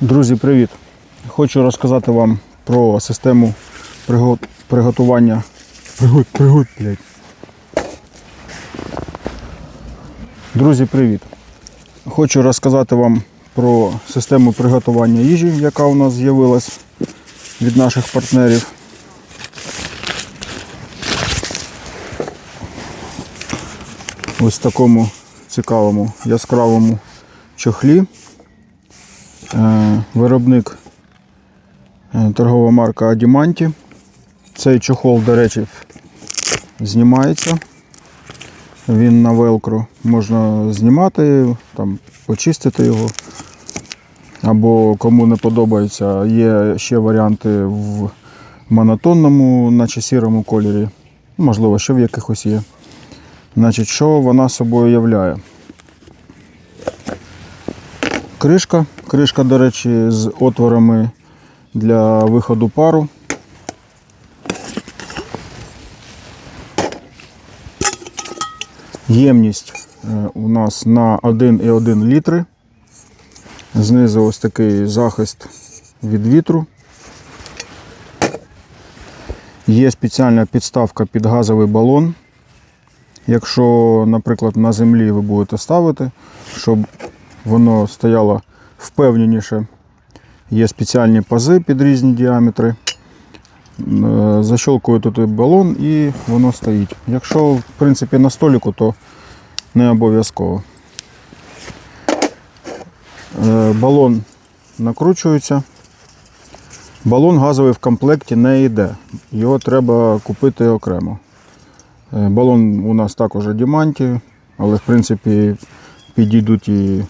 Друзі, привіт! Хочу розказати вам про систему приго- приготування. Пригод, пригод, блядь. Друзі, привіт! Хочу розказати вам про систему приготування їжі, яка у нас з'явилась від наших партнерів. Ось в такому цікавому яскравому чохлі. Е, Виробник е, торгова марка Адіманті. Цей чохол, до речі, знімається. Він на велкро. Можна знімати, там, почистити його. Або кому не подобається, є ще варіанти в монотонному, наче сірому кольорі. Можливо, ще в якихось є. Значить, що вона собою являє? Кришка. Кришка, до речі, з отворами для виходу пару. Ємність е, у нас на 1,1 літри. Знизу ось такий захист від вітру. Є спеціальна підставка під газовий балон. Якщо, наприклад, на землі ви будете ставити, щоб воно стояло впевненіше, є спеціальні пази під різні діаметри. Е, Защелкую тут балон і воно стоїть. Якщо в принципі на столику, то не обов'язково. Е, Балон накручується. Балон газовий в комплекті не йде. Його треба купити окремо. Е, Балон у нас також Адіманті, але в принципі підійдуть і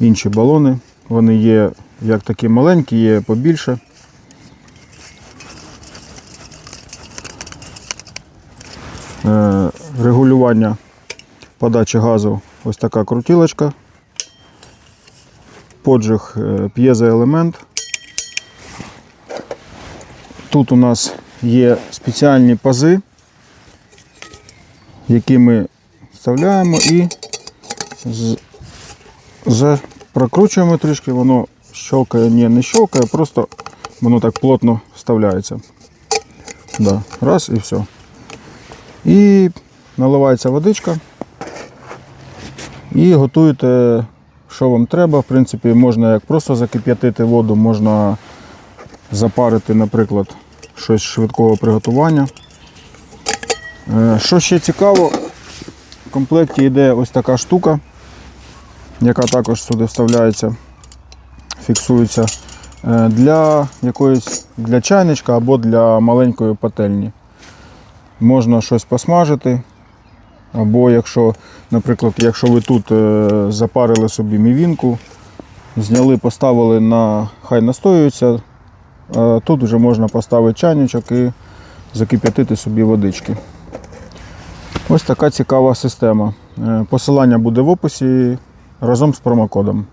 інші балони. Вони є як такі маленькі, є побільше. Е, Регулювання подачі газу ось така крутілочка. Поджиг е, п'єзоелемент. Тут у нас є спеціальні пази, які ми вставляємо і за, прокручуємо трішки, воно щелкає, ні, не щелкає, просто воно так плотно вставляється. Да, раз і все. І наливається водичка. І готуєте, що вам треба. В принципі, можна як просто закип'ятити воду, можна запарити, наприклад, щось швидкого приготування. Е, Що ще цікаво, в комплекті йде ось така штука, яка також сюди вставляється, фіксується е, для якоїсь для чайничка або для маленької пательні. Можна щось посмажити. Або якщо, наприклад, якщо ви тут е, запарили собі мівінку, зняли, поставили на хай настоюється, тут вже можна поставити чайничок і закип'ятити собі водички. Ось така цікава система. Е, Посилання буде в описі разом з промокодом.